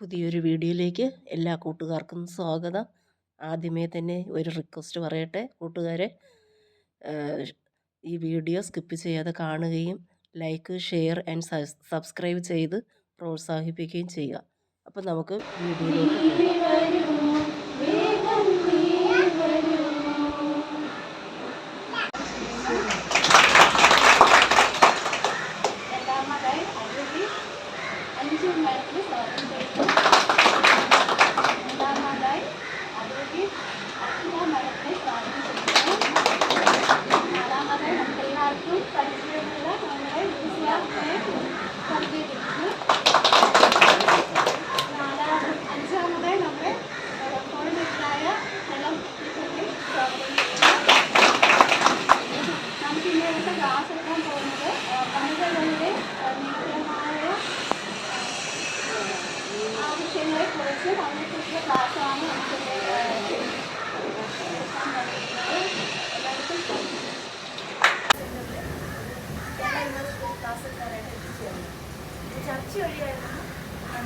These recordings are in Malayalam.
പുതിയൊരു വീഡിയോയിലേക്ക് എല്ലാ കൂട്ടുകാർക്കും സ്വാഗതം. ആദ്യമേ തന്നെ ഒരു റിക്വസ്റ്റ് പറയട്ടെ കൂട്ടുകാരെ. ഈ വീഡിയോ സ്കിപ്പ് ചെയ്യാതെ കാണുകയും ലൈക്ക് ഷെയർ ആൻഡ് സബ്സ്ക്രൈബ് ചെയ്ത് പ്രോത്സാഹിപ്പിക്കുകയും ചെയ്യുക. അപ്പോൾ നമുക്ക് വീഡിയോയിലേക്ക്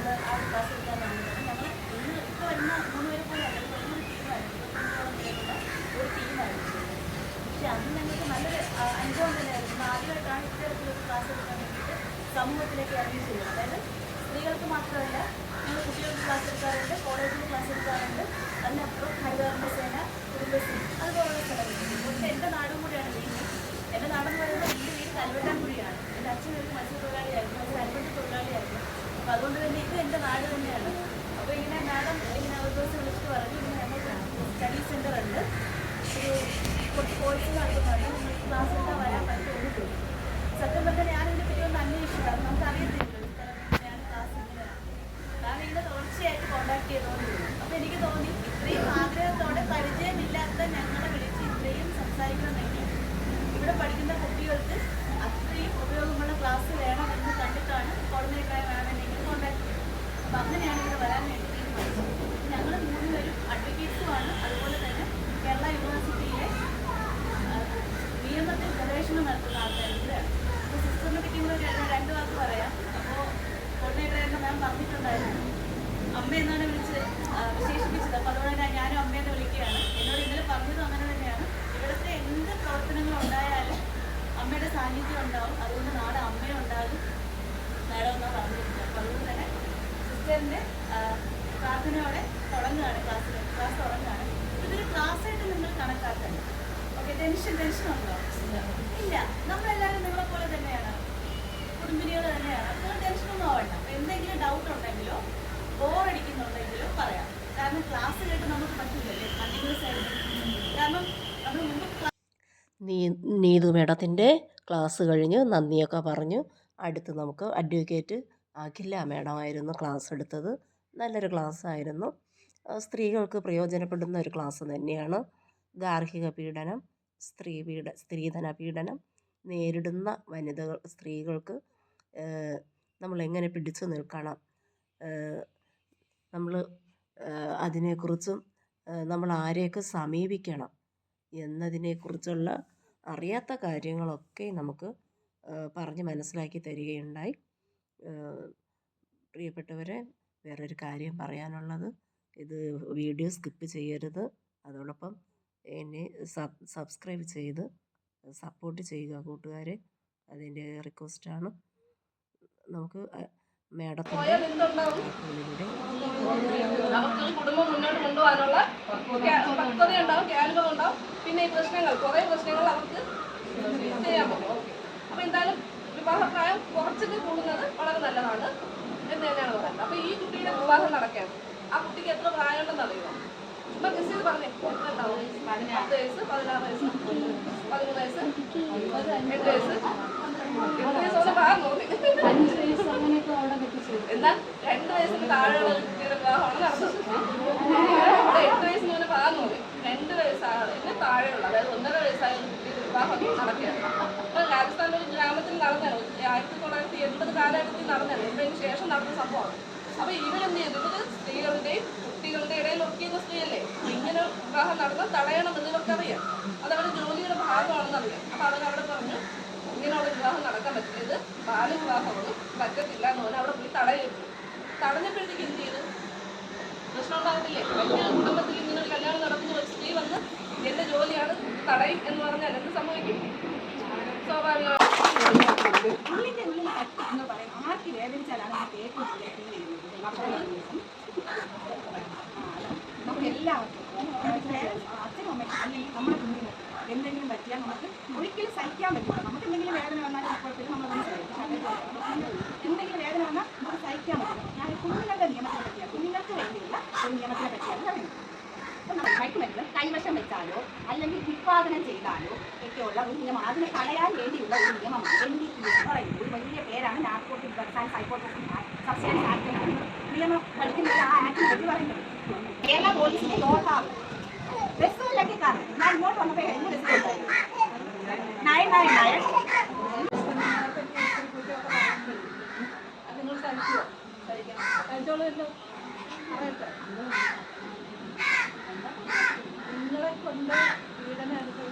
നമ്മൾ ആ ക്ലാസ് എടുക്കാൻ വന്നത് ഞങ്ങൾ ഇന്ന് ഇപ്പോൾ വരുന്ന മൂന്ന് പേരെ പോലെ അല്ല വലിയൊരു ടീമായിരുന്നു ഇരുപത്തഞ്ചോളം പേരുള്ള ഒരു അതായത് സ്ത്രീകൾക്ക് മാത്രമല്ല ഞങ്ങൾ കുട്ടികൾക്ക് ക്ലാസ് എടുക്കാറുണ്ട് കോളേജിൽ ക്ലാസ് എടുക്കാറുണ്ട് അതിനപ്പുറം ഹരിതകർമ്മ സേന കുടുംബശ്രീ അതുപോലുള്ള സ്ഥലങ്ങളിൽ എന്റെ നാടും കൂടിയാണ് വീട് എന്റെ നാടെന്ന് പറയുന്നത് എന്റെ വീട് കൽവട്ടാൻകുടിയാണ് എന്റെ അച്ഛൻ ഒരു മത്സ്യത്തൊഴിലാളിയായിരുന്നു ഒരു അനുബന്ധ തൊഴിലാളിയായിരുന്നു അപ്പോൾ അതുകൊണ്ട് തന്നെ ഇത് എന്റെ നാട് തന്നെയാണ് അപ്പോൾ ഇങ്ങനെ മാഡം ഇങ്ങനെ ഒരു ദിവസം വിളിച്ചിട്ട് പറഞ്ഞു ഇങ്ങനെ ഞങ്ങൾക്ക് സ്റ്റഡി സെന്റർ ഉണ്ട് ഒരു കുറച്ച് കോഴ്സ് നടത്തുന്നുണ്ട് നിങ്ങൾക്ക് ക്ലാസ് എടുക്കാൻ വരാൻ പറ്റുമെന്ന് ചോദിച്ചു സത്യം പറഞ്ഞാൽ ഞാൻ ഇതിനെ പറ്റി ഒന്ന് അന്വേഷിച്ചു കാരണം നമുക്ക് അറിയത്തില്ലല്ലോ ഈ സ്ഥലം എങ്ങനെയാണ് ക്ലാസ് എങ്ങനെയാണ് ഞാൻ ഇങ്ങനെ തുടർച്ചയായിട്ട് കോൺടാക്ട് ചെയ്തുകൊണ്ടിരുന്നു അപ്പോൾ എനിക്ക് തോന്നി ഇത്രയും ആഗ്രഹത്തോടെ പരിചയമില്ലാത്ത ഞങ്ങളെ വിളിച്ച് ഇത്രയും സംസാരിക്കണമെങ്കിൽ ഇവിടെ പഠിക്കുന്ന കുട്ടികൾക്ക് അത്രയും ഉപയോഗമുള്ള ക്ലാസ് വേണമെന്ന് കണ്ടിട്ടാണ് കോർഡിനേറ്ററായ മാമിനെങ്കിൽ കോൺടാക്ട് ചെയ്തത് അപ്പോൾ അങ്ങനെയാണ് ഇവിടെ വരാൻ വേണ്ടി തീരുമാനിച്ചത് ഞങ്ങൾ മൂന്നുപേരും അഡ്വക്കേറ്റ്സുമാണ് അതുപോലെ തന്നെ കേരള യൂണിവേഴ്സിറ്റിയിലെ ആ, നിയമത്തിൽ ഗവേഷണം നടത്തുന്ന ആൾക്കാരും കൂടെയാണ് അപ്പോൾ സിസ്റ്ററിനെ പറ്റി കൂടെ ഒരു രണ്ട് വാക്ക് പറയാം അപ്പോൾ കോർഡിനേറ്ററായിട്ട് മാം പറഞ്ഞിട്ടുണ്ടായിരുന്നു അമ്മ എന്നാണ് വിളിച്ച് ആ, വിശേഷിപ്പിച്ചത് അപ്പോൾ അതുകൊണ്ട് തന്നെ ഞാനും അമ്മയെന്ന് വിളിക്കുകയാണ് എന്നോട് ഇന്നലെ പറഞ്ഞതും അങ്ങനെ തന്നെയാണ് ഇവിടുത്തെ എന്ത് പ്രവർത്തനങ്ങൾ ഉണ്ടായാലും അമ്മയുടെ സാന്നിധ്യം ഉണ്ടാവും അതുകൊണ്ട് നാളെ അമ്മയും ഉണ്ടാകും മാഡം എന്നാ പറഞ്ഞിട്ടുണ്ട് അപ്പോൾ അതുകൊണ്ട് തന്നെ സിസ്റ്ററിന്റെ പ്രാർത്ഥനയോടെ തുടങ്ങുകയാണ് ക്ലാസ്സിൽ ക്ലാസ് തുടങ്ങുകയാണ് ഇതൊരു ക്ലാസ്സായിട്ട് നിങ്ങൾ കണക്കാക്കണ്ട ഓക്കെ ടെൻഷൻ ടെൻഷൻ ഉണ്ടോ ഇല്ല. നമ്മളെല്ലാവരും നിങ്ങളെ പോലെ തന്നെയാണ്. കുടുംബിനികൾ തന്നെയാണ്. അപ്പോൾ ടെൻഷനൊന്നും ആവണ്ട. എന്തെങ്കിലും ഡൗട്ട് ഉണ്ടെങ്കിലോ ബോർ അടിക്കുന്നുണ്ടെങ്കിലോ പറയാം. കാരണം ക്ലാസ് കേട്ട് നമുക്ക് പറ്റില്ലല്ലേ കണ്ടിന്യൂസ് ആയിട്ട്. കാരണം നമ്മൾ മുമ്പ് നീതു മേഡത്തിന്റെ ക്ലാസ് കഴിഞ്ഞ് നന്ദിയൊക്കെ പറഞ്ഞു. അടുത്ത് നമുക്ക് അഡ്വക്കേറ്റ് അഖില മേഡമായിരുന്നു ക്ലാസ് എടുത്തത്. നല്ലൊരു ക്ലാസ് ആയിരുന്നു. സ്ത്രീകൾക്ക് പ്രയോജനപ്പെടുന്ന ഒരു ക്ലാസ് തന്നെയാണ് ഗാർഹിക പീഡനം. സ്ത്രീ പീഡ സ്ത്രീധന പീഡനം നേരിടുന്ന വനിതകൾ സ്ത്രീകൾക്ക് നമ്മൾ എങ്ങനെ പിടിച്ചു നിൽക്കണം? നമ്മൾ അതിനെക്കുറിച്ചും നമ്മൾ ആരെയൊക്കെ സമീപിക്കണം എന്നതിനെക്കുറിച്ചുള്ള അറിയാത്ത കാര്യങ്ങളൊക്കെ നമുക്ക് പറഞ്ഞ് മനസ്സിലാക്കി തരികയുണ്ടായി. പ്രിയപ്പെട്ടവരെ വേറൊരു കാര്യം പറയാനുള്ളത് ഇത് വീഡിയോ സ്കിപ്പ് ചെയ്യരുത്. അതോടൊപ്പം എന്നെ സബ് സബ്സ്ക്രൈബ് ചെയ്ത് സപ്പോർട്ട് ചെയ്യുക കൂട്ടുകാരെ. അതിന്റെ റിക്വസ്റ്റാണ്. നമുക്ക് മേഡത്തിന്റെ കുടുംബം മുന്നോട്ട് കൊണ്ടുപോകാനുള്ള പക്വതയുണ്ടാവും പിന്നെ ഈ പ്രശ്നങ്ങൾ കുറേ പ്രശ്നങ്ങൾ അവർക്ക് ചെയ്യാൻ പറ്റും. അപ്പൊ എന്തായാലും വിവാഹപ്രായം കുറച്ചൊക്കെ കൂടുന്നത് വളരെ നല്ലതാണ് എന്ന് തന്നെയാണ് പറയുന്നത്. അപ്പോൾ ഈ കുട്ടിയുടെ വിവാഹം നടക്കാൻ ആ കുട്ടിക്ക് എത്ര പ്രായമുണ്ടെന്ന് അറിയുമോ? ഇപ്പൊ ചെയ്ത് പറഞ്ഞേ. എത്ര ഉണ്ടാവും പത്ത് വയസ്സ് പതിനാറ് വയസ്സ് പതിമൂന്ന് വയസ്സ് എട്ട് വയസ്സ്. എട്ട് വയസ്സ് പ്രായം തോന്നി. എന്നാൽ രണ്ട് വയസ്സിന് താഴെയുള്ള കുട്ടിയുടെ വിവാഹമാണ് നടന്നത്. അവിടെ എട്ട് വയസ്സിന് മുന്നേ തോന്നി. രണ്ട് വയസ്സായതിന് താഴെയുള്ള അതായത് ഒന്നര വയസ്സായ കുട്ടിയുടെ വിവാഹം നടക്കുകയാണ്. അപ്പൊ രാജസ്ഥാനിലെ ഒരു ഗ്രാമത്തിൽ നടന്നതാണ്. ആയിരത്തി തൊള്ളായിരത്തി എൺപത് കാലഘട്ടത്തിൽ നടന്നതാണ്. ഇപ്പൊ ശേഷം നടന്ന സംഭവമാണ്. അപ്പൊ ഇവിടെ എന്ത് ചെയ്യുന്നത് സ്ത്രീകളുടെയും കുട്ടികളുടെ ഇടയിൽ ഒട്ടിയുന്ന സ്ത്രീയല്ലേ? ഇങ്ങനെ വിവാഹം നടന്നാൽ തടയണമെന്ന് ഇവർക്കറിയാം. അത് അവരുടെ ജോലിയുടെ ഭാഗമാണെന്ന് അറിയാം അപ്പൊ അവർ അവിടെ പറഞ്ഞു ഇങ്ങനെയുള്ള വിവാഹം നടക്കാൻ പറ്റിയത് ബാലവിവാഹമൊന്നും പറ്റത്തില്ല എന്ന് പറഞ്ഞാൽ അവിടെ പോയി തടയുന്നു തടഞ്ഞപ്പോഴത്തേക്ക് എന്ത് ചെയ്തു? പ്രശ്നം ഉണ്ടാകത്തില്ലേ വലിയ കുടുംബത്തിൽ ഇങ്ങനെ ഒരു കല്യാണം നടക്കുന്ന ഒരു സ്ത്രീ വന്ന് എന്റെ ജോലിയാണ് തടയും എന്ന് പറഞ്ഞാൽ എന്ത് സംഭവിക്കും? സ്വാഭാവികമായി ഉള്ളിന്റെ ഉള്ളിൽ എന്ന് പറയും. ആർക്ക് വേദനിച്ചാലാണ് ആ കേൾക്കുന്നത് എല്ലാവർക്കും അച്ഛനും അമ്മയ്ക്കും അല്ലെങ്കിൽ നമ്മുടെ കുഞ്ഞിനും എന്തെങ്കിലും പറ്റിയാൽ നമുക്ക് ഒരിക്കലും സഹിക്കാൻ പറ്റില്ല. കാണും ഞാൻ ഇങ്ങോട്ട് വന്നപ്പോൾ കഴിഞ്ഞ ബസ് നയൻ നയൻ നയൻ അത് നിങ്ങൾ കഴിക്കുമോ കഴിക്കണം കഴിച്ചോളുമല്ലോ പറയട്ടെ നിങ്ങളെ കൊണ്ട് പീഡനം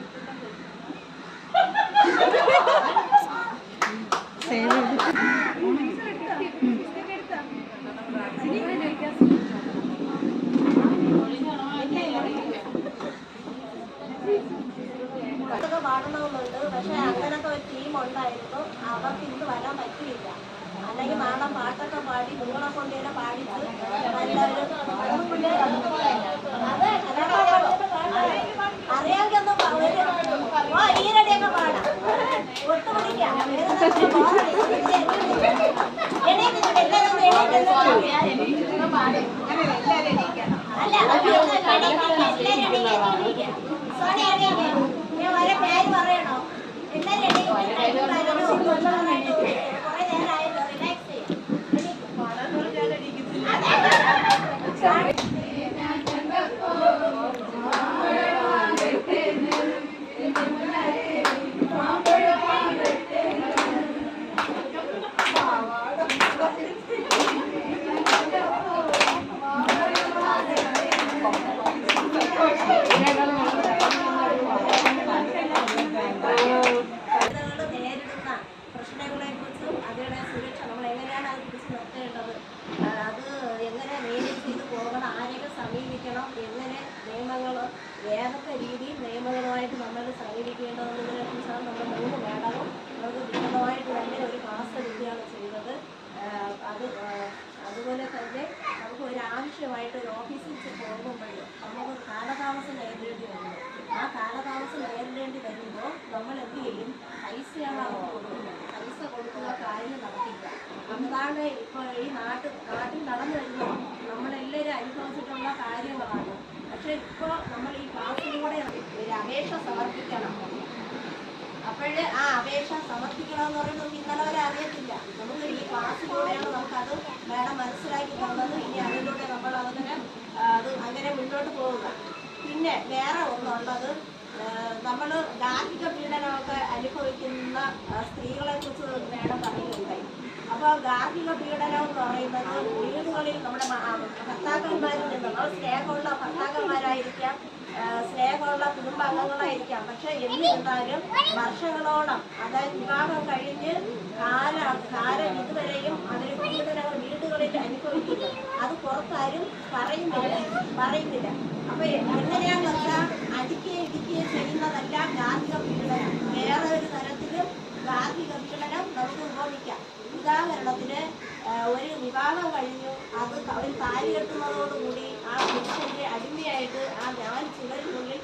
ആവശ്യമായിട്ട് ഒരു ഓഫീസിൽ പോകുമ്പോൾ നമുക്ക് കാലതാമസം നേരിടേണ്ടി വരുന്നു ആ കാലതാമസം നേരിടേണ്ടി വരുമ്പോൾ നമ്മൾ എന്ത് ചെയ്യും? പൈസയാണ് അവർക്ക് കൊടുക്കുന്നത് പൈസ കൊടുക്കുന്ന കാര്യം നടത്തില്ല അതാണ് ഇപ്പോൾ ഈ നാട്ട് നാട്ടിൽ നടന്നു വരുമ്പോൾ നമ്മളെല്ലാവരും അനുഭവിച്ചിട്ടുള്ള കാര്യങ്ങളാണ്. പക്ഷെ ഇപ്പോൾ നമ്മൾ ഈ ക്ലാസ്സിലൂടെ ഒരു അപേക്ഷ സമർപ്പിക്കണം. അപ്പോഴേ ആ അപേക്ഷ സമർപ്പിക്കണമെന്ന് പറയുമ്പോൾ ഇന്നലെ അറിയത്തില്ല നമുക്ക് ഈ ക്ലാസ്സിലൂടെയാണ് നമുക്കത് വേണം മനസ്സിലാക്കി തന്നത് ഇനി അതിലൂടെ നമ്മൾ അതിനെ ആ, അത് അങ്ങനെ മുന്നോട്ട് പോവുക പിന്നെ വേറെ ഒന്നുള്ളത് നമ്മൾ ഗാർഹിക പീഡനമൊക്കെ അനുഭവിക്കുന്ന സ്ത്രീകളെ കുറിച്ച് വേണം പറയുന്നുണ്ടായി അപ്പോൾ ഗാർഹിക പീഡനം എന്ന് പറയുന്നത് വീടുകളിൽ നമ്മുടെ ഭർത്താക്കന്മാരിൽ നിന്ന് നമ്മൾ സ്നേഹമുള്ള ഭർത്താക്കന്മാരായിരിക്കാം സ്നേഹമുള്ള കുടുംബാംഗങ്ങളായിരിക്കാം. പക്ഷെ എന്നിരുന്നാലും വർഷങ്ങളോളം അതായത് വിവാഹം കഴിഞ്ഞ് കാല കാലം ഇതുവരെയും അതിന് പീഡനങ്ങൾ വീടുകളിൽ അനുഭവിക്കുന്നു. അത് പുറത്താരും പറയുന്നില്ല പറയുന്നില്ല. അപ്പൊ എങ്ങനെയാന്ന് വെച്ചാൽ അടിക്കുകയും ഇടിക്കുകയും ചെയ്യുന്നതല്ല ഗാർഹിക പീഡനം. വേറെ ഒരു തരത്തിലും ഗാർഹിക പീഡനം നമുക്ക് ഉപയോഗിക്കാം. ഉദാഹരണത്തിന് ഒരു വിവാഹം കഴിഞ്ഞു അത് ഒരു താലി കെട്ടുന്നതോടുകൂടി ആ പുരുഷന്റെ അടിമയായിട്ട് ആ ഞാൻ ചുവരിനുള്ളിൽ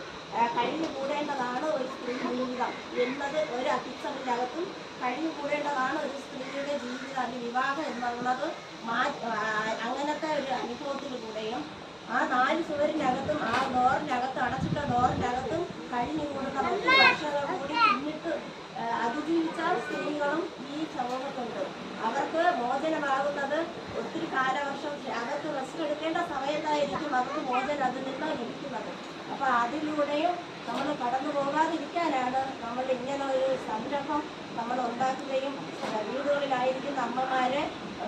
കഴിഞ്ഞു കൂടേണ്ടതാണ് ഒരു സ്ത്രീ ജീവിതം എന്നത് ഒരു അത്തിച്ചറിനകത്തും കഴിഞ്ഞു കൂടേണ്ടതാണ് ഒരു സ്ത്രീയുടെ ജീവിതം. അല്ലെങ്കിൽ വിവാഹം എന്നുള്ളത് മാ അങ്ങനത്തെ ഒരു അനുഭവത്തിലൂടെയും ആ നാല് ചുവരിനകത്തും ആ ഡോറിനകത്തും അടച്ചിട്ട ഡോറിനകത്തും കഴിഞ്ഞു കൂടുന്ന പത്ത് വർഷങ്ങൾ കൂടി പിന്നിട്ട് അതിജീവിച്ച സ്ത്രീകളും ഈ സമൂഹത്തുണ്ട്. അവർക്ക് മോചനമാകുന്നത് ഒത്തിരി കാലവർഷം അവർക്ക് റെസ്റ്റ് എടുക്കേണ്ട സമയത്തായിരിക്കും അവർക്ക് മോചനം അതിൽ നിന്ന് ലഭിക്കുന്നത്. അപ്പൊ അതിലൂടെയും നമ്മൾ കടന്നു പോകാതിരിക്കാനാണ് നമ്മൾ ഇങ്ങനെ ഒരു സംരംഭം നമ്മൾ ഉണ്ടാക്കുകയും വീടുകളിലായിരിക്കുന്ന അമ്മമാരെ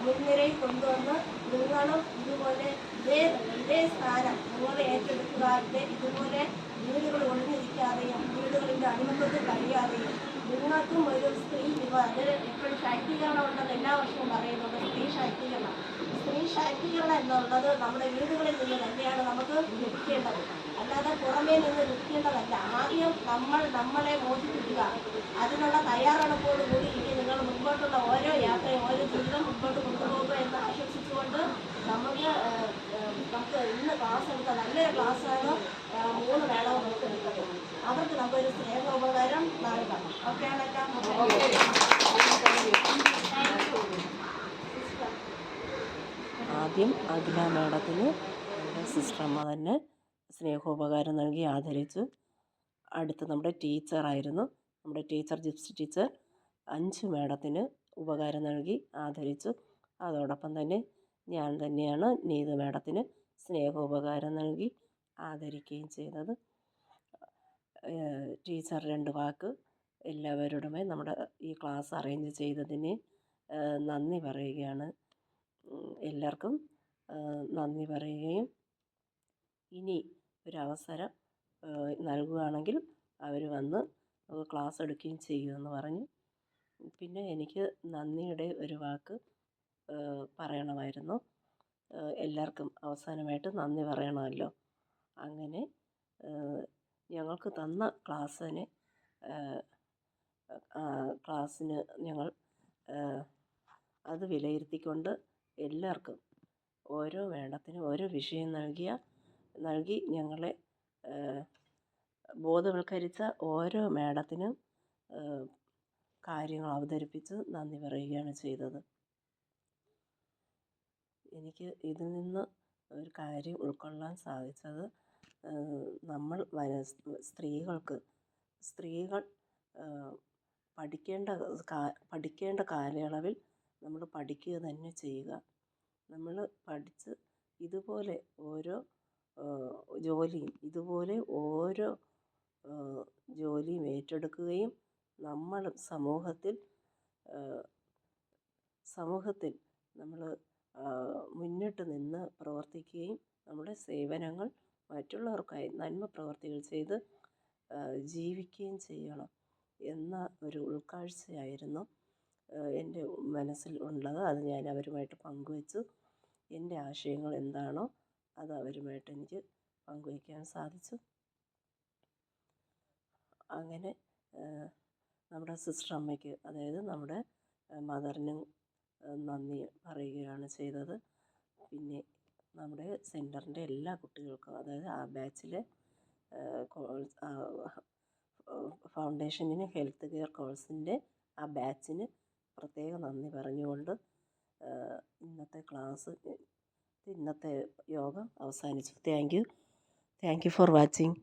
മുൻനിരയിൽ കൊണ്ടുവന്ന് നിങ്ങളും ഇതുപോലെ ഇതേ സ്ഥാനം നിങ്ങൾ ഏറ്റെടുക്കുക ഇതേ ഇതുപോലെ വീടുകൾ ഒളിഞ്ഞിരിക്കാതെയും വീടുകളിന്റെ അടിമത്തത്തിൽ കഴിയാതെയും നിങ്ങൾക്കും ഒരു സ്ത്രീ അത് എപ്പോഴും ശാക്തീകരണം ഉണ്ടെന്ന് എല്ലാ വർഷവും പറയുന്നുണ്ട്. സ്ത്രീ ശാക്തീകരണം. സ്ത്രീ ശാക്തീകരണം എന്നുള്ളത് നമ്മുടെ വീടുകളിൽ നിന്ന് തന്നെയാണ് നമുക്ക് ലഭിക്കേണ്ടത്. അല്ലാതെ പുറമേ നിന്ന് ലഭിക്കേണ്ടതല്ല. ആദ്യം നമ്മൾ നമ്മളെ മോചിപ്പിക്കുക. അതിനുള്ള തയ്യാറെടുപ്പോട് കൂടി ഇനി നിങ്ങൾ മുമ്പോട്ടുള്ള ഓരോ യാത്രയും ഓരോ ജീവിതം മുമ്പോട്ട് കൊണ്ടുപോകുക എന്ന് ആശംസിച്ചുകൊണ്ട് നമുക്ക് ഏഹ്, ഏഹ്, നമുക്ക് ഇന്ന് ക്ലാസ് നല്ലൊരു ക്ലാസ്സാണ് മൂന്ന് മേളവും നമുക്ക് എടുത്തത് അവർക്ക് നമുക്കൊരു സ്നേഹോപകാരം നൽകണം ഓക്കെ ആണല്ലോ ആദ്യം അഖില മേഡത്തിന് നമ്മുടെ സിസ്റ്റമ്മ തന്നെ സ്നേഹോപകാരം നൽകി ആദരിച്ചു. അടുത്ത് നമ്മുടെ ടീച്ചറായിരുന്നു നമ്മുടെ ടീച്ചർ ജിപ്സി ടീച്ചർ അഞ്ച് മേഡത്തിന് ഉപകാരം നൽകി ആദരിച്ചു. അതോടൊപ്പം തന്നെ ഞാൻ തന്നെയാണ് നീതു മേഡത്തിന് സ്നേഹോപകാരം നൽകി ആദരിക്കുകയും ചെയ്തത് ടീച്ചർ രണ്ട് വാക്ക് എല്ലാവരോടുമായി നമ്മുടെ ഈ ക്ലാസ് അറേഞ്ച് ചെയ്തതിന് നന്ദി പറയുകയാണ്. എല്ലാവർക്കും നന്ദി പറയുകയും ഇനി ഒരവസരം നൽകുകയാണെങ്കിൽ അവർ വന്ന് ക്ലാസ് എടുക്കുകയും ചെയ്യുമെന്ന് പറഞ്ഞു. പിന്നെ എനിക്ക് നന്ദിയുടെ ഒരു വാക്ക് പറയണമായിരുന്നു. എല്ലാവർക്കും അവസാനമായിട്ട് നന്ദി പറയണമല്ലോ. അങ്ങനെ ഞങ്ങൾക്ക് തന്ന ക്ലാസ്സിന് ക്ലാസ്സിന് ഞങ്ങൾ അത് വിലയിരുത്തിക്കൊണ്ട് എല്ലാവർക്കും ഓരോ വേണ്ടത്തിനും ഓരോ വിഷയം നൽകിയ നൽകി ഞങ്ങളെ ബോധവൽക്കരിച്ച ഓരോ മേഡത്തിനും കാര്യങ്ങൾ അവതരിപ്പിച്ച് നന്ദി പറയുകയാണ് ചെയ്തത്. എനിക്ക് ഇതിൽ നിന്ന് ഒരു കാര്യം ഉൾക്കൊള്ളാൻ സാധിച്ചത് നമ്മൾ സ്ത്രീകൾക്ക് സ്ത്രീകൾ പഠിക്കേണ്ട പഠിക്കേണ്ട കാലയളവിൽ നമ്മൾ പഠിക്കുക തന്നെ ചെയ്യുക. നമ്മൾ പഠിച്ച് ഇതുപോലെ ഓരോ ജോലിയും ഇതുപോലെ ഓരോ ജോലിയും ഏറ്റെടുക്കുകയും നമ്മൾ സമൂഹത്തിൽ സമൂഹത്തിൽ നമ്മൾ മുന്നിട്ട് നിന്ന് പ്രവർത്തിക്കുകയും നമ്മുടെ സേവനങ്ങൾ മറ്റുള്ളവർക്കായി നന്മ പ്രവർത്തികൾ ചെയ്ത് ജീവിക്കുകയും ചെയ്യണം എന്ന ഒരു ഉൾക്കാഴ്ചയായിരുന്നു എന്റെ മനസ്സിൽ ഉള്ളത്. അത് ഞാൻ അവരുമായിട്ട് പങ്കുവെച്ചു. എന്റെ ആശയങ്ങൾ എന്താണോ അത് അവരുമായിട്ട് എനിക്ക് പങ്കുവയ്ക്കാൻ സാധിച്ചു. അങ്ങനെ നമ്മുടെ സിസ്റ്റർ അമ്മയ്ക്ക് അതായത് നമ്മുടെ മദറിനും നന്ദി പറയുകയാണ് ചെയ്തത്. പിന്നെ നമ്മുടെ സെന്ററിന്റെ എല്ലാ കുട്ടികൾക്കും അതായത് ആ ബാച്ചിലെ ഫൗണ്ടേഷനിന് ഹെൽത്ത് കെയർ കോഴ്സിന്റെ ആ ബാച്ചിന് പ്രത്യേക നന്ദി പറഞ്ഞുകൊണ്ട് ഇന്നത്തെ ക്ലാസ് ഇന്നത്തെ യോഗം അവസാനിച്ചു. Thank you. Thank you for watching.